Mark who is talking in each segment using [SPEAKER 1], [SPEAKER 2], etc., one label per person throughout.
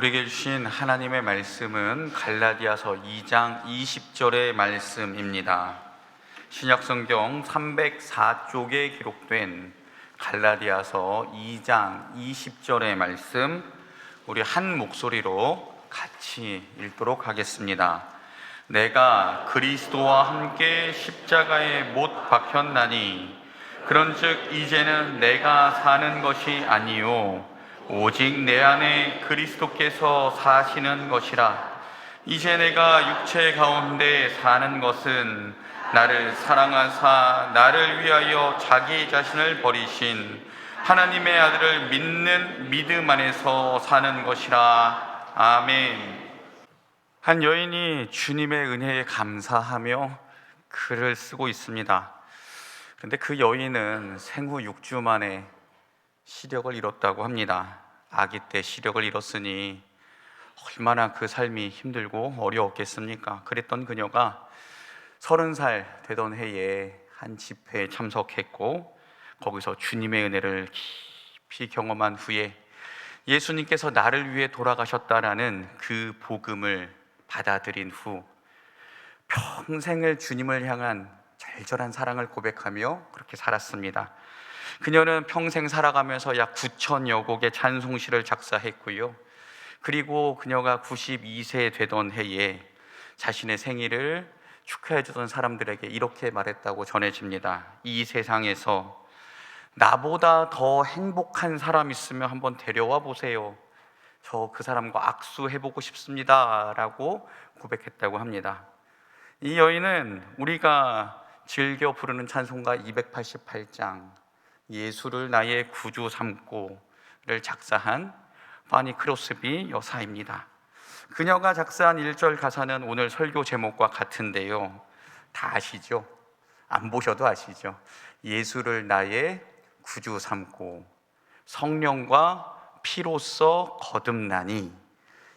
[SPEAKER 1] 우리에게 주신 하나님의 말씀은 갈라디아서 2장 20절의 말씀입니다. 신약 성경 304쪽에 기록된 갈라디아서 2장 20절의 말씀 우리 한 목소리로 같이 읽도록 하겠습니다. 내가 그리스도와 함께 십자가에 못 박혔나니 그런즉 이제는 내가 사는 것이 아니요 오직 내 안에 그리스도께서 사시는 것이라 이제 내가 육체 가운데 사는 것은 나를 사랑하사 나를 위하여 자기 자신을 버리신 하나님의 아들을 믿는 믿음 안에서 사는 것이라 아멘. 한 여인이 주님의 은혜에 감사하며 글을 쓰고 있습니다. 그런데 그 여인은 생후 6주 만에 시력을 잃었다고 합니다. 아기 때 시력을 잃었으니 얼마나 그 삶이 힘들고 어려웠겠습니까? 그랬던 그녀가 서른 살 되던 해에 한 집회에 참석했고 거기서 주님의 은혜를 깊이 경험한 후에 예수님께서 나를 위해 돌아가셨다라는 그 복음을 받아들인 후 평생을 주님을 향한 절절한 사랑을 고백하며 그렇게 살았습니다. 그녀는 평생 살아가면서 약 9천여 곡의 찬송시를 작사했고요. 그리고 그녀가 92세 되던 해에 자신의 생일을 축하해 주던 사람들에게 이렇게 말했다고 전해집니다. 이 세상에서 나보다 더 행복한 사람 있으면 한번 데려와 보세요. 저 그 사람과 악수해 보고 싶습니다. 라고 고백했다고 합니다. 이 여인은 우리가 즐겨 부르는 찬송가 288장 예수를 나의 구주 삼고를 작사한 파니 크로스비 여사입니다. 그녀가 작사한 1절 가사는 오늘 설교 제목과 같은데요. 다 아시죠? 안 보셔도 아시죠? 예수를 나의 구주 삼고 성령과 피로써 거듭나니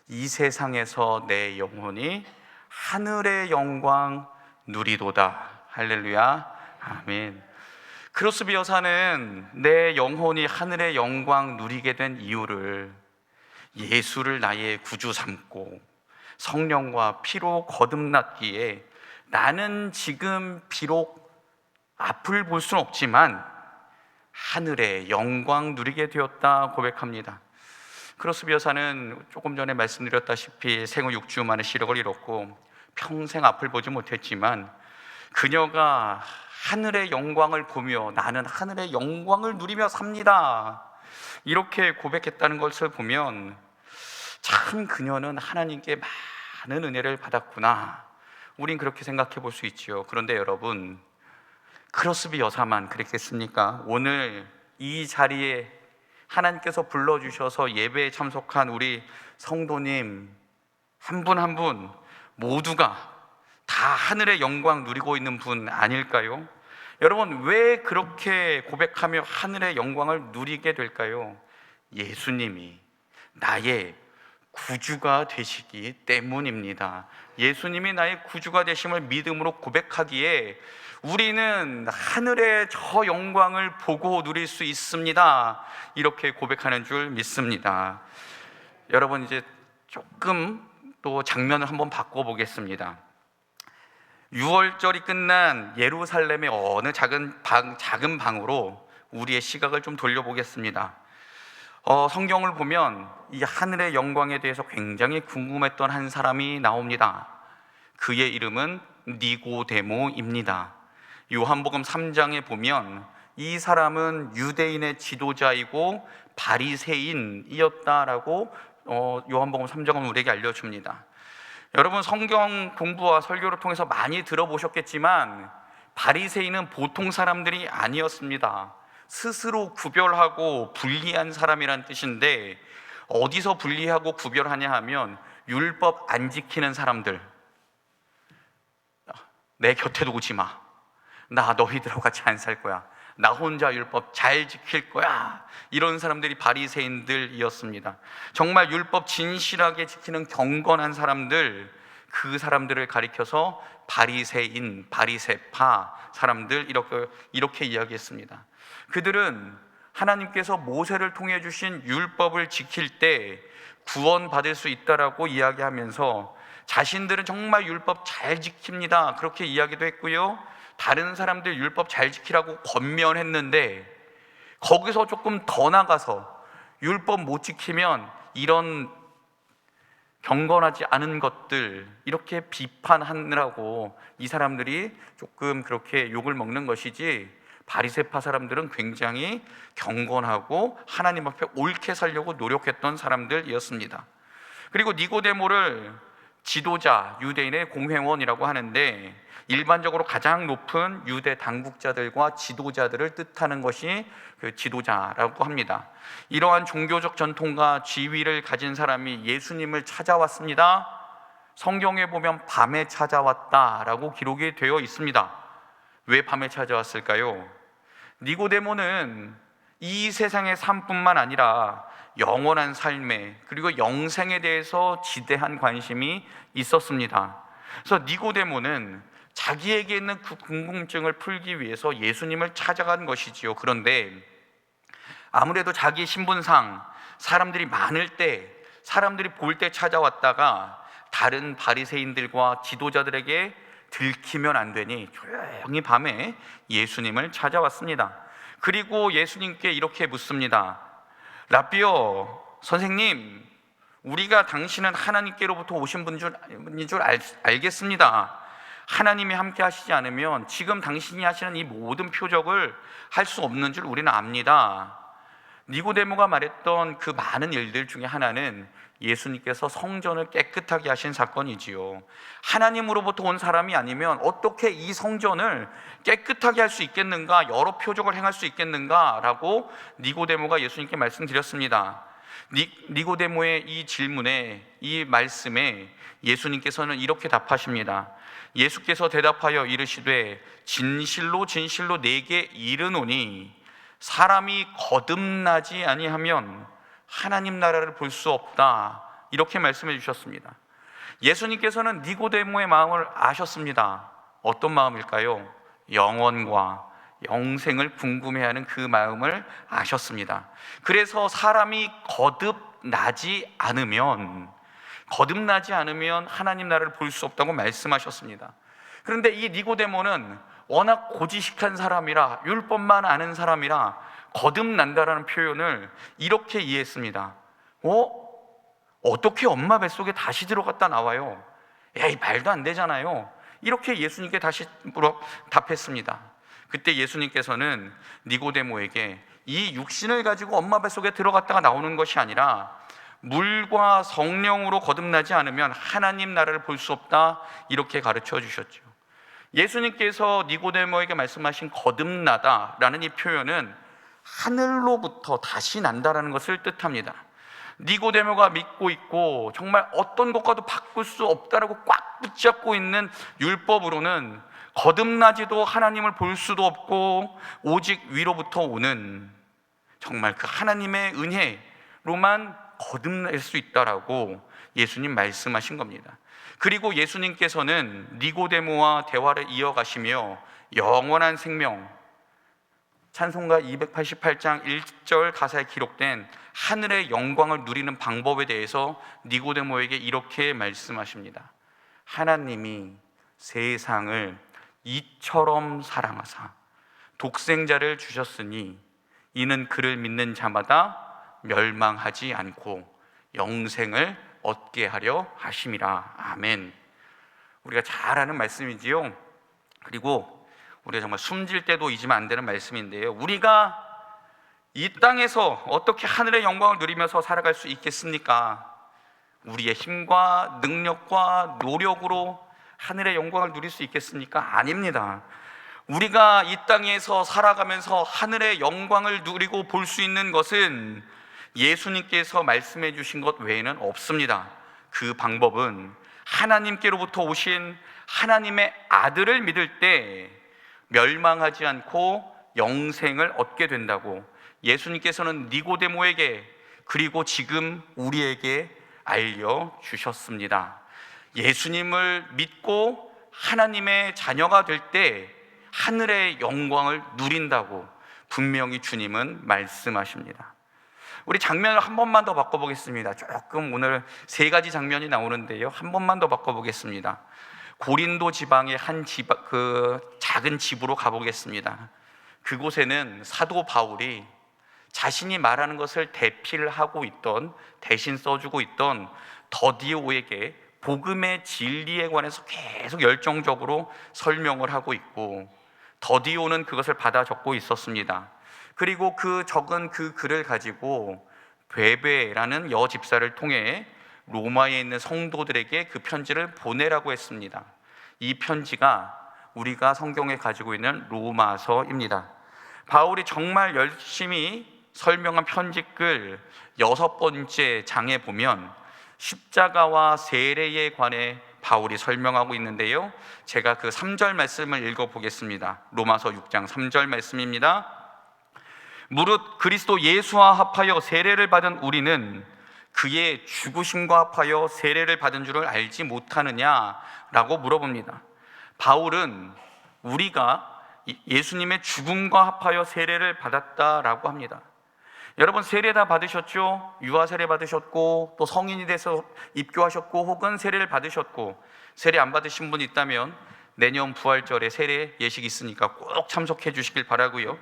[SPEAKER 1] 이 세상에서 내 영혼이 하늘의 영광 누리도다. 할렐루야. 아멘. 크로스비 여사는 내 영혼이 하늘의 영광 누리게 된 이유를 예수를 나의 구주 삼고 성령과 피로 거듭났기에 나는 지금 비록 앞을 볼 수는 없지만 하늘의 영광 누리게 되었다 고백합니다. 크로스비 여사는 조금 전에 말씀드렸다시피 생후 6주 만에 시력을 잃었고 평생 앞을 보지 못했지만 그녀가 하늘의 영광을 보며 나는 하늘의 영광을 누리며 삽니다. 이렇게 고백했다는 것을 보면 참 그녀는 하나님께 많은 은혜를 받았구나. 우린 그렇게 생각해 볼 수 있지요. 그런데 여러분, 크로스비 여사만 그랬겠습니까? 오늘 이 자리에 하나님께서 불러주셔서 예배에 참석한 우리 성도님 한 분 한분 모두가 다 하늘의 영광 누리고 있는 분 아닐까요? 여러분, 왜 그렇게 고백하며 하늘의 영광을 누리게 될까요? 예수님이 나의 구주가 되시기 때문입니다. 예수님이 나의 구주가 되심을 믿음으로 고백하기에 우리는 하늘의 저 영광을 보고 누릴 수 있습니다. 이렇게 고백하는 줄 믿습니다. 여러분, 이제 조금 또 장면을 한번 바꿔보겠습니다. 6월절이 끝난 예루살렘의 어느 작은 방, 작은 방으로 우리의 시각을 좀 돌려보겠습니다. 어, 성경을 보면 이 하늘의 영광에 대해서 굉장히 궁금했던 한 사람이 나옵니다. 그의 이름은 니고데모입니다. 요한복음 3장에 보면 이 사람은 유대인의 지도자이고 바리새인이었다라고 어, 요한복음 3장은 우리에게 알려줍니다. 여러분 성경 공부와 설교를 통해서 많이 들어보셨겠지만 바리새인은 보통 사람들이 아니었습니다. 스스로 구별하고 분리한 사람이란 뜻인데 어디서 분리하고 구별하냐 하면 율법 안 지키는 사람들 내 곁에 두지 마. 나 너희들하고 같이 안 살 거야. 나 혼자 율법 잘 지킬 거야. 이런 사람들이 바리새인들이었습니다. 정말 율법 진실하게 지키는 경건한 사람들 그 사람들을 가리켜서 바리새인, 바리새파 사람들 이렇게 이렇게 이야기했습니다. 그들은 하나님께서 모세를 통해 주신 율법을 지킬 때 구원받을 수 있다라고 이야기하면서 자신들은 정말 율법 잘 지킵니다. 그렇게 이야기도 했고요. 다른 사람들 율법 잘 지키라고 권면했는데 거기서 조금 더 나가서 율법 못 지키면 이런 경건하지 않은 것들 이렇게 비판하느라고 이 사람들이 조금 그렇게 욕을 먹는 것이지 바리새파 사람들은 굉장히 경건하고 하나님 앞에 옳게 살려고 노력했던 사람들이었습니다. 그리고 니고데모를 지도자 유대인의 공회원이라고 하는데 일반적으로 가장 높은 유대 당국자들과 지도자들을 뜻하는 것이 그 지도자라고 합니다. 이러한 종교적 전통과 지위를 가진 사람이 예수님을 찾아왔습니다. 성경에 보면 밤에 찾아왔다라고 기록이 되어 있습니다. 왜 밤에 찾아왔을까요? 니고데모는 이 세상의 삶뿐만 아니라 영원한 삶에 그리고 영생에 대해서 지대한 관심이 있었습니다. 그래서 니고데모는 자기에게 있는 그 궁금증을 풀기 위해서 예수님을 찾아간 것이지요. 그런데 아무래도 자기 신분상 사람들이 많을 때 사람들이 볼 때 찾아왔다가 다른 바리새인들과 지도자들에게 들키면 안 되니 조용히 밤에 예수님을 찾아왔습니다. 그리고 예수님께 이렇게 묻습니다. 라비오 선생님, 우리가 당신은 하나님께로부터 오신 분인 줄, 알겠습니다. 하나님이 함께 하시지 않으면 지금 당신이 하시는 이 모든 표적을 할 수 없는 줄 우리는 압니다. 니고데모가 말했던 그 많은 일들 중에 하나는 예수님께서 성전을 깨끗하게 하신 사건이지요. 하나님으로부터 온 사람이 아니면 어떻게 이 성전을 깨끗하게 할 수 있겠는가, 여러 표적을 행할 수 있겠는가라고 니고데모가 예수님께 말씀드렸습니다. 니, 고데모의 이 질문에 이 말씀에 예수님께서는 이렇게 답하십니다. 예수께서 대답하여 이르시되 진실로 진실로 내게 이르노니 사람이 거듭나지 아니하면 하나님 나라를 볼 수 없다. 이렇게 말씀해 주셨습니다. 예수님께서는 니고데모의 마음을 아셨습니다. 어떤 마음일까요? 영원과 영생을 궁금해하는 그 마음을 아셨습니다. 그래서 사람이 거듭나지 않으면 거듭나지 않으면 하나님 나라를 볼 수 없다고 말씀하셨습니다. 그런데 이 니고데모는 워낙 고지식한 사람이라 율법만 아는 사람이라 거듭난다라는 표현을 이렇게 이해했습니다. 어? 어떻게 엄마 뱃속에 다시 들어갔다 나와요? 에이, 말도 안 되잖아요. 이렇게 예수님께 다시 물어 답했습니다. 그때 예수님께서는 니고데모에게 이 육신을 가지고 엄마 뱃속에 들어갔다가 나오는 것이 아니라 물과 성령으로 거듭나지 않으면 하나님 나라를 볼 수 없다 이렇게 가르쳐 주셨죠. 예수님께서 니고데모에게 말씀하신 거듭나다라는 이 표현은 하늘로부터 다시 난다라는 것을 뜻합니다. 니고데모가 믿고 있고 정말 어떤 것과도 바꿀 수 없다라고 꽉 붙잡고 있는 율법으로는 거듭나지도 하나님을 볼 수도 없고 오직 위로부터 오는 정말 그 하나님의 은혜로만 거듭날 수 있다라고 예수님 말씀하신 겁니다. 그리고 예수님께서는 니고데모와 대화를 이어가시며 영원한 생명 찬송가 288장 1절 가사에 기록된 하늘의 영광을 누리는 방법에 대해서 니고데모에게 이렇게 말씀하십니다. 하나님이 세상을 이처럼 사랑하사 독생자를 주셨으니 이는 그를 믿는 자마다 멸망하지 않고 영생을 얻게 하려 하심이라. 아멘. 우리가 잘 아는 말씀이지요. 그리고 우리가 정말 숨질 때도 잊으면 안 되는 말씀인데요. 우리가 이 땅에서 어떻게 하늘의 영광을 누리면서 살아갈 수 있겠습니까? 우리의 힘과 능력과 노력으로 하늘의 영광을 누릴 수 있겠습니까? 아닙니다. 우리가 이 땅에서 살아가면서 하늘의 영광을 누리고 볼 수 있는 것은 예수님께서 말씀해 주신 것 외에는 없습니다. 그 방법은 하나님께로부터 오신 하나님의 아들을 믿을 때 멸망하지 않고 영생을 얻게 된다고 예수님께서는 니고데모에게 그리고 지금 우리에게 알려 주셨습니다. 예수님을 믿고 하나님의 자녀가 될 때 하늘의 영광을 누린다고 분명히 주님은 말씀하십니다. 우리 장면을 한 번만 더 바꿔보겠습니다. 조금 오늘 세 가지 장면이 나오는데요. 한 번만 더 바꿔보겠습니다. 고린도 지방의 한 집, 그 작은 집으로 가보겠습니다. 그곳에는 사도 바울이 자신이 말하는 것을 대필 하고 있던 대신 써주고 있던 더디오에게 복음의 진리에 관해서 계속 열정적으로 설명을 하고 있고 더디오는 그것을 받아 적고 있었습니다. 그리고 그 적은 그 글을 가지고 베베라는 여 집사를 통해 로마에 있는 성도들에게 그 편지를 보내라고 했습니다. 이 편지가 우리가 성경에 가지고 있는 로마서입니다. 바울이 정말 열심히 설명한 편지글 여섯 번째 장에 보면 십자가와 세례에 관해 바울이 설명하고 있는데요. 제가 그 3절 말씀을 읽어 보겠습니다. 로마서 6장 3절 말씀입니다. 무릇 그리스도 예수와 합하여 세례를 받은 우리는 그의 죽으심과 합하여 세례를 받은 줄을 알지 못하느냐라고 물어봅니다. 바울은 우리가 예수님의 죽음과 합하여 세례를 받았다라고 합니다. 여러분 세례 다 받으셨죠? 유아 세례 받으셨고 또 성인이 돼서 입교하셨고 혹은 세례를 받으셨고 세례 안 받으신 분 있다면 내년 부활절에 세례 예식 있으니까 꼭 참석해 주시길 바라고요.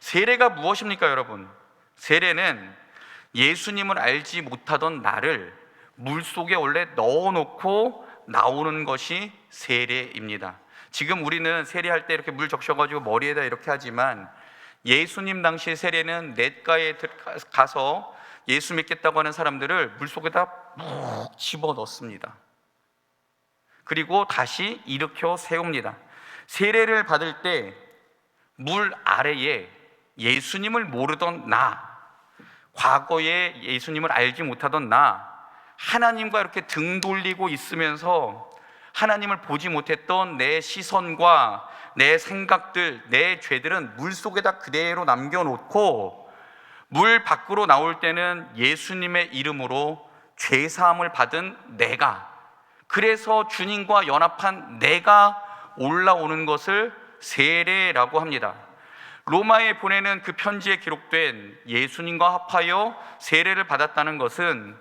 [SPEAKER 1] 세례가 무엇입니까, 여러분? 세례는 예수님을 알지 못하던 나를 물 속에 원래 넣어놓고 나오는 것이 세례입니다. 지금 우리는 세례할 때 이렇게 물 적셔가지고 머리에다 이렇게 하지만 예수님 당시 세례는 냇가에 가서 예수 믿겠다고 하는 사람들을 물 속에다 묵 집어 넣습니다. 그리고 다시 일으켜 세웁니다. 세례를 받을 때 물 아래에 예수님을 모르던 나, 과거에 예수님을 알지 못하던 나, 하나님과 이렇게 등 돌리고 있으면서 하나님을 보지 못했던 내 시선과 내 생각들, 내 죄들은 물 속에다 그대로 남겨놓고 물 밖으로 나올 때는 예수님의 이름으로 죄사함을 받은 내가 그래서 주님과 연합한 내가 올라오는 것을 세례라고 합니다. 로마에 보내는 그 편지에 기록된 예수님과 합하여 세례를 받았다는 것은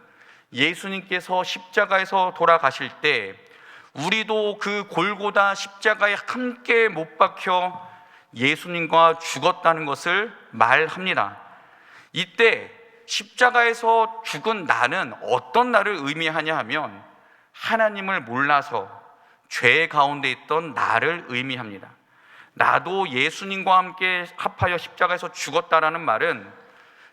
[SPEAKER 1] 예수님께서 십자가에서 돌아가실 때 우리도 그 골고다 십자가에 함께 못 박혀 예수님과 죽었다는 것을 말합니다. 이때 십자가에서 죽은 나는 어떤 나를 의미하냐 하면 하나님을 몰라서 죄 가운데 있던 나를 의미합니다. 나도 예수님과 함께 합하여 십자가에서 죽었다라는 말은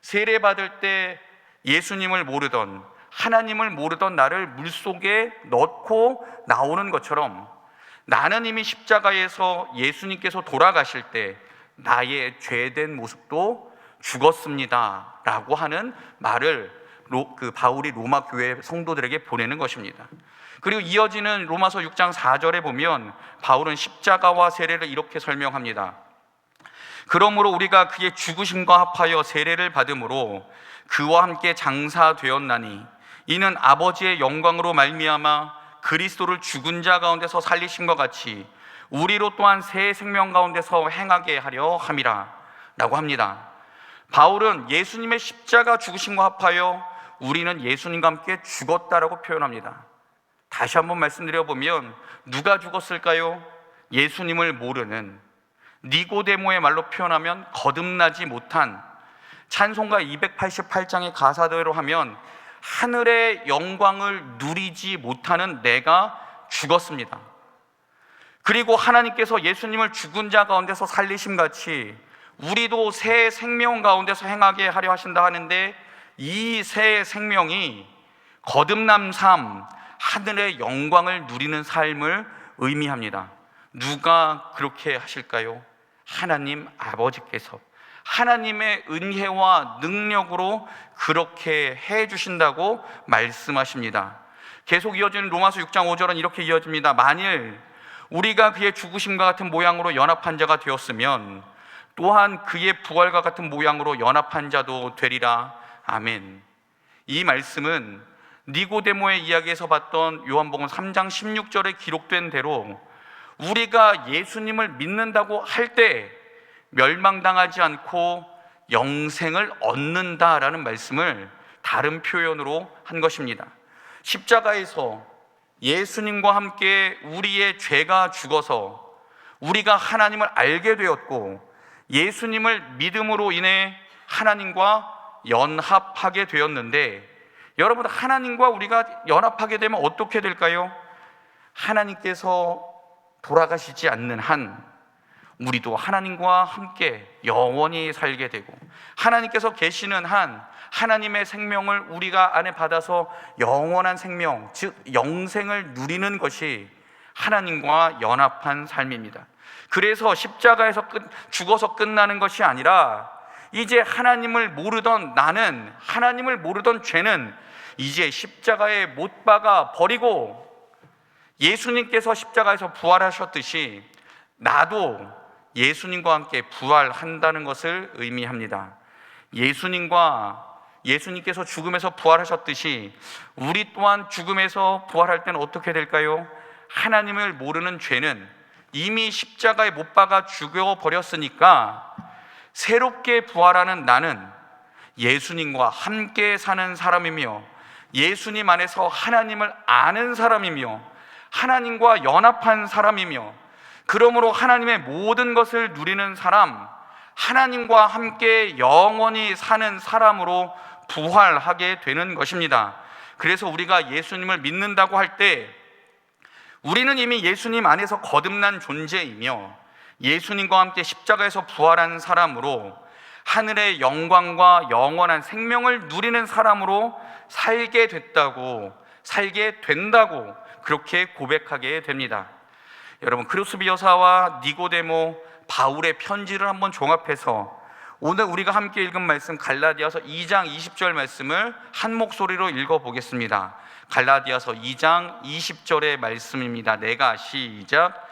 [SPEAKER 1] 세례 받을 때 예수님을 모르던 하나님을 모르던 나를 물 속에 넣고 나오는 것처럼 나는 이미 십자가에서 예수님께서 돌아가실 때 나의 죄된 모습도 죽었습니다 라고 하는 말을 그 바울이 로마 교회 성도들에게 보내는 것입니다. 그리고 이어지는 로마서 6장 4절에 보면 바울은 십자가와 세례를 이렇게 설명합니다. 그러므로 우리가 그의 죽으심과 합하여 세례를 받음으로 그와 함께 장사되었나니 이는 아버지의 영광으로 말미암아 그리스도를 죽은 자 가운데서 살리신 것 같이 우리로 또한 새 생명 가운데서 행하게 하려 함이라라고 합니다. 바울은 예수님의 십자가 죽으심과 합하여 우리는 예수님과 함께 죽었다라고 표현합니다. 다시 한번 말씀드려 보면 누가 죽었을까요? 예수님을 모르는 니고데모의 말로 표현하면 거듭나지 못한 찬송가 288장의 가사대로 하면 하늘의 영광을 누리지 못하는 내가 죽었습니다. 그리고 하나님께서 예수님을 죽은 자 가운데서 살리심 같이 우리도 새 생명 가운데서 행하게 하려 하신다 하는데 이 새 생명이 거듭남 삶, 하늘의 영광을 누리는 삶을 의미합니다. 누가 그렇게 하실까요? 하나님 아버지께서 하나님의 은혜와 능력으로 그렇게 해 주신다고 말씀하십니다. 계속 이어지는 로마서 6장 5절은 이렇게 이어집니다. 만일 우리가 그의 죽으심과 같은 모양으로 연합한 자가 되었으면 또한 그의 부활과 같은 모양으로 연합한 자도 되리라. 아멘. 이 말씀은 니고데모의 이야기에서 봤던 요한복음 3장 16절에 기록된 대로 우리가 예수님을 믿는다고 할 때 멸망당하지 않고 영생을 얻는다라는 말씀을 다른 표현으로 한 것입니다. 십자가에서 예수님과 함께 우리의 죄가 죽어서 우리가 하나님을 알게 되었고 예수님을 믿음으로 인해 하나님과 연합하게 되었는데 여러분 하나님과 우리가 연합하게 되면 어떻게 될까요? 하나님께서 돌아가시지 않는 한 우리도 하나님과 함께 영원히 살게 되고 하나님께서 계시는 한 하나님의 생명을 우리가 안에 받아서 영원한 생명, 즉 영생을 누리는 것이 하나님과 연합한 삶입니다. 그래서 십자가에서 끝, 죽어서 끝나는 것이 아니라 이제 하나님을 모르던 나는 하나님을 모르던 죄는 이제 십자가에 못 박아 버리고 예수님께서 십자가에서 부활하셨듯이 나도 예수님과 함께 부활한다는 것을 의미합니다. 예수님과 예수님께서 죽음에서 부활하셨듯이 우리 또한 죽음에서 부활할 때는 어떻게 될까요? 하나님을 모르는 죄는 이미 십자가에 못 박아 죽여 버렸으니까 새롭게 부활하는 나는 예수님과 함께 사는 사람이며 예수님 안에서 하나님을 아는 사람이며 하나님과 연합한 사람이며 그러므로 하나님의 모든 것을 누리는 사람, 하나님과 함께 영원히 사는 사람으로 부활하게 되는 것입니다. 그래서 우리가 예수님을 믿는다고 할 때 우리는 이미 예수님 안에서 거듭난 존재이며 예수님과 함께 십자가에서 부활한 사람으로 하늘의 영광과 영원한 생명을 누리는 사람으로 살게 됐다고 살게 된다고 그렇게 고백하게 됩니다. 여러분 크루스비 여사와 니고데모 바울의 편지를 한번 종합해서 오늘 우리가 함께 읽은 말씀 갈라디아서 2장 20절 말씀을 한 목소리로 읽어 보겠습니다. 갈라디아서 2장 20절의 말씀입니다. 내가 시작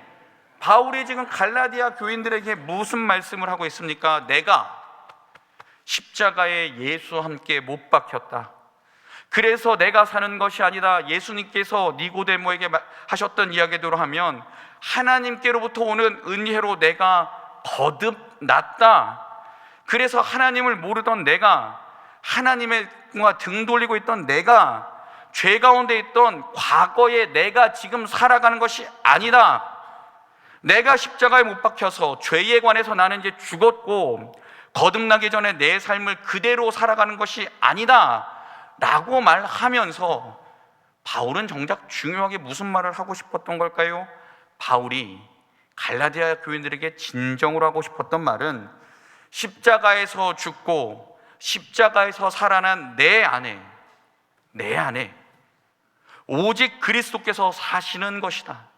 [SPEAKER 1] 바울이 지금 갈라디아 교인들에게 무슨 말씀을 하고 있습니까? 내가 십자가에 예수와 함께 못 박혔다. 그래서 내가 사는 것이 아니다. 예수님께서 니고데모에게 하셨던 이야기대로 하면 하나님께로부터 오는 은혜로 내가 거듭났다. 그래서 하나님을 모르던 내가 하나님과 등 돌리고 있던 내가 죄 가운데 있던 과거의 내가 지금 살아가는 것이 아니다. 내가 십자가에 못 박혀서 죄에 관해서 나는 이제 죽었고 거듭나기 전에 내 삶을 그대로 살아가는 것이 아니다. 라고 말하면서 바울은 정작 중요하게 무슨 말을 하고 싶었던 걸까요? 바울이 갈라디아 교인들에게 진정으로 하고 싶었던 말은 십자가에서 죽고 십자가에서 살아난 내 안에 내 안에 오직 그리스도께서 사시는 것이다.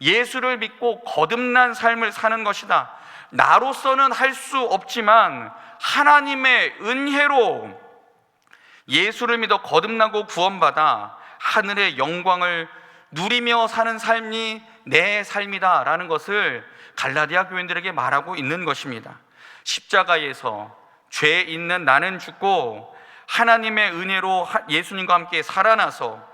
[SPEAKER 1] 예수를 믿고 거듭난 삶을 사는 것이다. 나로서는 할 수 없지만 하나님의 은혜로 예수를 믿어 거듭나고 구원받아 하늘의 영광을 누리며 사는 삶이 내 삶이다라는 것을 갈라디아 교인들에게 말하고 있는 것입니다. 십자가에서 죄 있는 나는 죽고 하나님의 은혜로 예수님과 함께 살아나서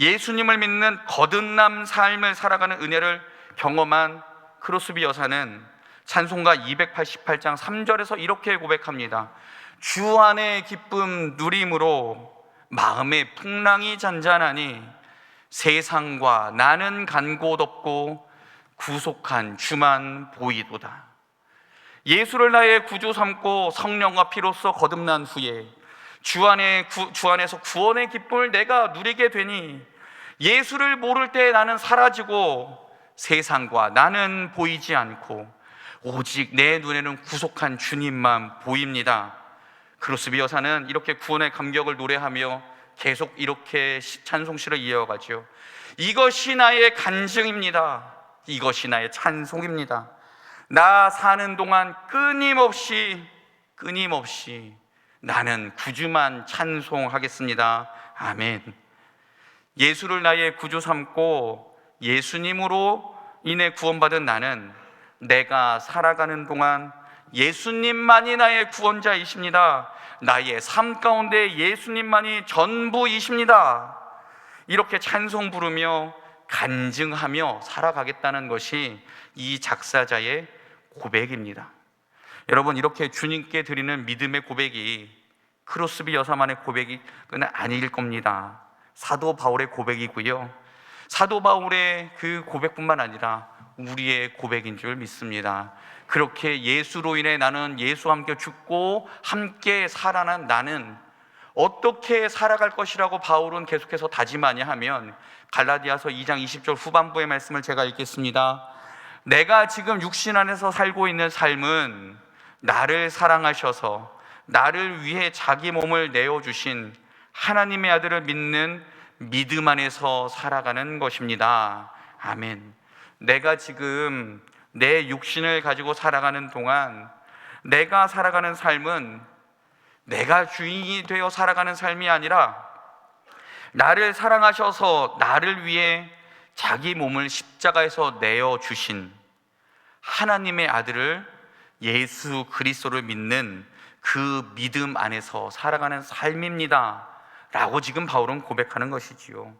[SPEAKER 1] 예수님을 믿는 거듭남 삶을 살아가는 은혜를 경험한 크로스비 여사는 찬송가 288장 3절에서 이렇게 고백합니다. 주 안의 기쁨 누림으로 마음의 풍랑이 잔잔하니 세상과 나는 간 곳 없고 구속한 주만 보이도다. 예수를 나의 구주 삼고 성령과 피로써 거듭난 후에 주 안에 구, 주 안에서 구원의 기쁨을 내가 누리게 되니 예수를 모를 때 나는 사라지고 세상과 나는 보이지 않고 오직 내 눈에는 구속한 주님만 보입니다. 크로스비 여사는 이렇게 구원의 감격을 노래하며 계속 이렇게 찬송시를 이어가죠. 이것이 나의 간증입니다. 이것이 나의 찬송입니다. 나 사는 동안 끊임없이 끊임없이 나는 구주만 찬송하겠습니다. 아멘. 예수를 나의 구주 삼고 예수님으로 인해 구원받은 나는 내가 살아가는 동안 예수님만이 나의 구원자이십니다. 나의 삶 가운데 예수님만이 전부이십니다. 이렇게 찬송 부르며 간증하며 살아가겠다는 것이 이 작사자의 고백입니다. 여러분 이렇게 주님께 드리는 믿음의 고백이 크로스비 여사만의 그는 아닐 겁니다. 사도 바울의 고백이고요. 사도 바울의 그 고백뿐만 아니라 우리의 고백인 줄 믿습니다. 그렇게 예수로 인해 나는 예수와 함께 죽고 함께 살아난 나는 어떻게 살아갈 것이라고 바울은 계속해서 다짐하냐 하면 갈라디아서 2장 20절 후반부의 말씀을 제가 읽겠습니다. 내가 지금 육신 안에서 살고 있는 삶은 나를 사랑하셔서 나를 위해 자기 몸을 내어 주신 하나님의 아들을 믿는 믿음 안에서 살아가는 것입니다. 아멘. 내가 지금 내 육신을 가지고 살아가는 동안 내가 살아가는 삶은 내가 주인이 되어 살아가는 삶이 아니라 나를 사랑하셔서 나를 위해 자기 몸을 십자가에서 내어 주신 하나님의 아들을 예수 그리스도를 믿는 그 믿음 안에서 살아가는 삶입니다. 라고 지금 바울은 고백하는 것이지요.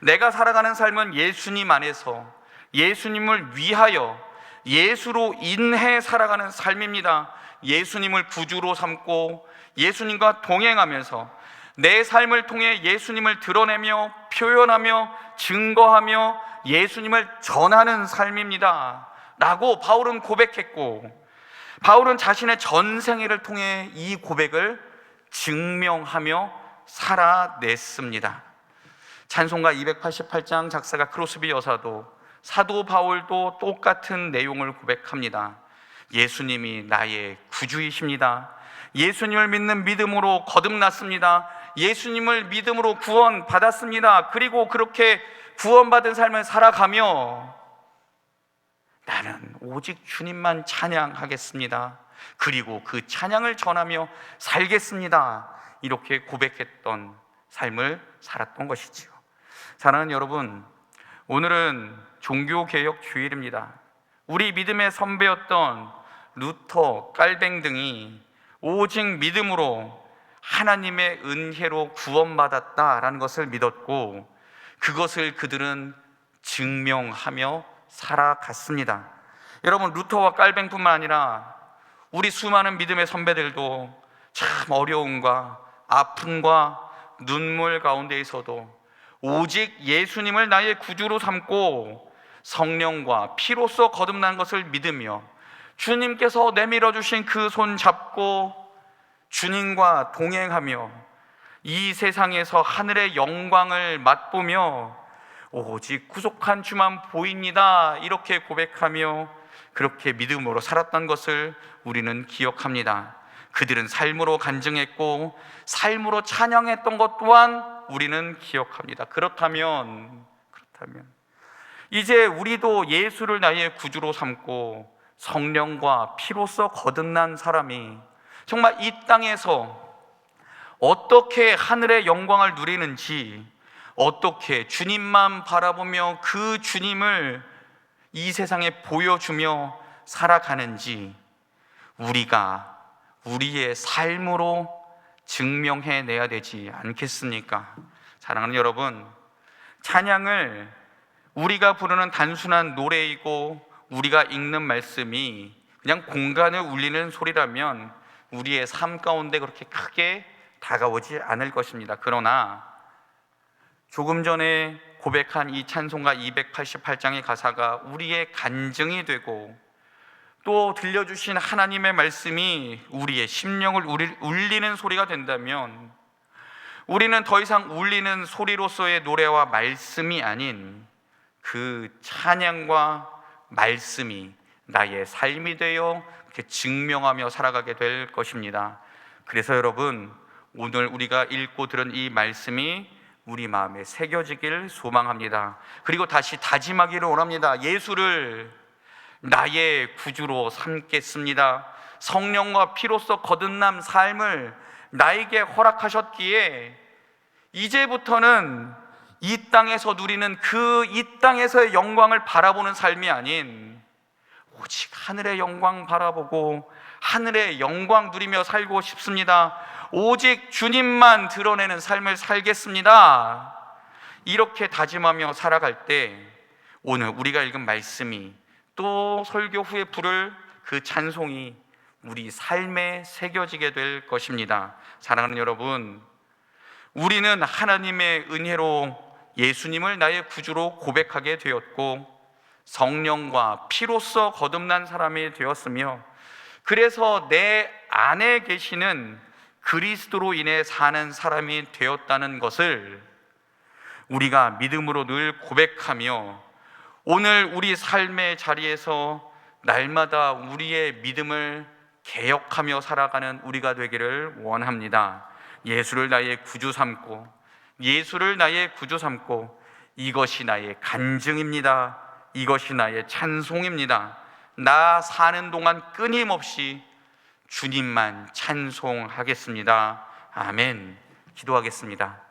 [SPEAKER 1] 내가 살아가는 삶은 예수님 안에서 예수님을 위하여 예수로 인해 살아가는 삶입니다. 예수님을 구주로 삼고 예수님과 동행하면서 내 삶을 통해 예수님을 드러내며 표현하며 증거하며 예수님을 전하는 삶입니다. 라고 바울은 고백했고, 바울은 자신의 전생애를 통해 이 고백을 증명하며 살아냈습니다. 찬송가 288장 작사가 크로스비 여사도 사도 바울도 똑같은 내용을 고백합니다. 예수님이 나의 구주이십니다. 예수님을 믿는 믿음으로 거듭났습니다. 예수님을 믿음으로 구원받았습니다. 그리고 그렇게 구원받은 삶을 살아가며 나는 오직 주님만 찬양하겠습니다. 그리고 그 찬양을 전하며 살겠습니다. 이렇게 고백했던 삶을 살았던 것이지요. 사랑하는 여러분, 오늘은 종교개혁 주일입니다. 우리 믿음의 선배였던 루터, 깔뱅 등이 오직 믿음으로 하나님의 은혜로 구원받았다라는 것을 믿었고 그것을 그들은 증명하며 살아갔습니다. 여러분 루터와 깔뱅뿐만 아니라 우리 수많은 믿음의 선배들도 참 어려움과 아픔과 눈물 가운데에서도 오직 예수님을 나의 구주로 삼고 성령과 피로써 거듭난 것을 믿으며 주님께서 내밀어 주신 그 손 잡고 주님과 동행하며 이 세상에서 하늘의 영광을 맛보며 오직 구속한 주만 보입니다. 이렇게 고백하며 그렇게 믿음으로 살았던 것을 우리는 기억합니다. 그들은 삶으로 간증했고 삶으로 찬양했던 것 또한 우리는 기억합니다. 그렇다면 그렇다면 이제 우리도 예수를 나의 구주로 삼고 성령과 피로써 거듭난 사람이 정말 이 땅에서 어떻게 하늘의 영광을 누리는지 어떻게 주님만 바라보며 그 주님을 이 세상에 보여주며 살아가는지 우리가 우리의 삶으로 증명해 내야 되지 않겠습니까? 사랑하는 여러분, 찬양을 우리가 부르는 단순한 노래이고 우리가 읽는 말씀이 그냥 공간을 울리는 소리라면 우리의 삶 가운데 그렇게 크게 다가오지 않을 것입니다. 그러나 조금 전에 고백한 이 찬송가 288장의 가사가 우리의 간증이 되고 또 들려주신 하나님의 말씀이 우리의 심령을 울리는 소리가 된다면 우리는 더 이상 울리는 소리로서의 노래와 말씀이 아닌 그 찬양과 말씀이 나의 삶이 되어 증명하며 살아가게 될 것입니다. 그래서 여러분 오늘 우리가 읽고 들은 이 말씀이 우리 마음에 새겨지길 소망합니다. 그리고 다시 다짐하기를 원합니다. 예수를 나의 구주로 삼겠습니다. 성령과 피로써 거듭난 삶을 나에게 허락하셨기에 이제부터는 이 땅에서 누리는 그 이 땅에서의 영광을 바라보는 삶이 아닌 오직 하늘의 영광 바라보고 하늘의 영광 누리며 살고 싶습니다. 오직 주님만 드러내는 삶을 살겠습니다. 이렇게 다짐하며 살아갈 때 오늘 우리가 읽은 말씀이 또 설교 후에 부를 그 찬송이 우리 삶에 새겨지게 될 것입니다. 사랑하는 여러분, 우리는 하나님의 은혜로 예수님을 나의 구주로 고백하게 되었고 성령과 피로써 거듭난 사람이 되었으며 그래서 내 안에 계시는 그리스도로 인해 사는 사람이 되었다는 것을 우리가 믿음으로 늘 고백하며 오늘 우리 삶의 자리에서 날마다 우리의 믿음을 개혁하며 살아가는 우리가 되기를 원합니다. 예수를 나의 구주 삼고 예수를 나의 구주 삼고 이것이 나의 간증입니다. 이것이 나의 찬송입니다. 나 사는 동안 끊임없이 주님만 찬송하겠습니다. 아멘. 기도하겠습니다.